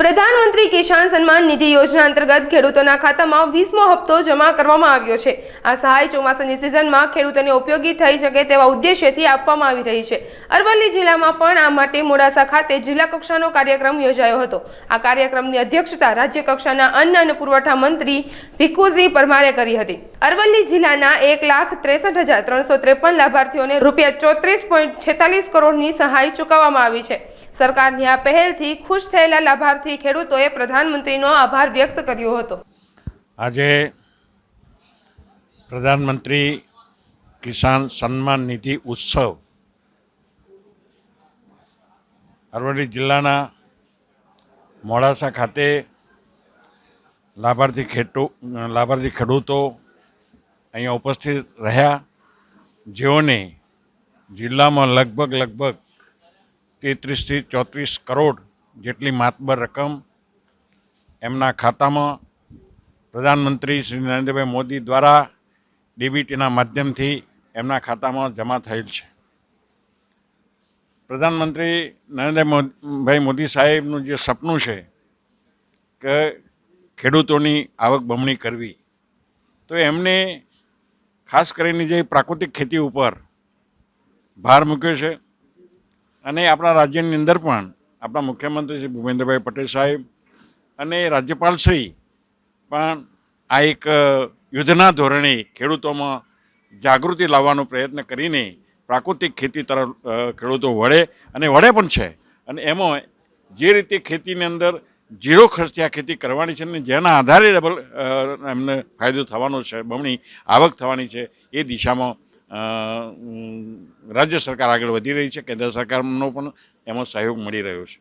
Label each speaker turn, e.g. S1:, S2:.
S1: પ્રધાનમંત્રી કિસાન સન્માન નિધિ યોજના અંતર્ગત ખેડૂતોના ખાતામાં વીસમો હપ્તો જમા કરવામાં આવ્યો છે. આ સહાય ચોમાસાની સિઝનમાં ખેડૂતોને ઉપયોગી થઈ શકે તેવા ઉદ્દેશ્યથી આપવામાં આવી રહી છે. અરવલ્લી જિલ્લામાં પણ આ માટે મોડાસા ખાતે જિલ્લા કક્ષાનો કાર્યક્રમ યોજાયો હતો. આ કાર્યક્રમની અધ્યક્ષતા રાજ્ય કક્ષાના અન્ન અને પુરવઠા મંત્રી ભીખુજી પરમારે કરી હતી. અરવલ્લી જિલ્લાના એક લાખ ત્રેસઠ હજાર ત્રણસો ત્રેપન લાભાર્થીઓને રૂપિયા ચોત્રીસ પોઈન્ટ છેતાલીસ કરોડની સહાય ચૂકવવામાં આવી છે. સરકારની આ પહેલથી ખુશ થયેલા લાભાર્થી ખેડૂતોએ પ્રધાનમંત્રીનો આભાર વ્યક્ત કર્યો હતો.
S2: આજે પ્રધાનમંત્રી કિસાન સન્માન નિધિ ઉત્સવ અરવલ્લી જિલ્લાના મોડાસા ખાતે લાભાર્થી ખેડૂ લાભાર્થી ખેડૂતો અહીંયા ઉપસ્થિત રહ્યા જેઓને જિલ્લામાં લગભગ લગભગ તેત્રીસથી ચોત્રીસ કરોડ જેટલી માતબર રકમ એમના ખાતામાં પ્રધાનમંત્રી શ્રી નરેન્દ્રભાઈ મોદી દ્વારા ડીબીટીના માધ્યમથી એમના ખાતામાં જમા થયેલ છે. પ્રધાનમંત્રી નરેન્દ્રભાઈ મોદી સાહેબનું જે સપનું છે કે ખેડૂતોની આવક બમણી કરવી. તો એમને ખાસ કરીને જે પ્રાકૃતિક ખેતી ઉપર ભાર મૂક્યો છે અને આપણા રાજ્યની અંદર પણ આપણા મુખ્યમંત્રી શ્રી ભૂપેન્દ્રભાઈ પટેલ સાહેબ અને રાજ્યપાલ શ્રી પણ આ એક યુદ્ધના ધોરણે ખેડૂતોમાં જાગૃતિ લાવવાનો પ્રયત્ન કરીને પ્રાકૃતિક ખેતી તરફ ખેડૂતો વળે અને વળે પણ છે. અને એમાં જે રીતે ખેતીની અંદર ઝીરો ખર્ચે આ ખેતી કરવાની છે અને જેના આધારે ડબલ એમને ફાયદો થવાનો છે, બમણી આવક થવાની છે, એ દિશામાં રાજ્ય સરકાર આગળ વધી રહી છે, કેન્દ્ર સરકારનો પણ એમાં સહયોગ મળી રહ્યો છે.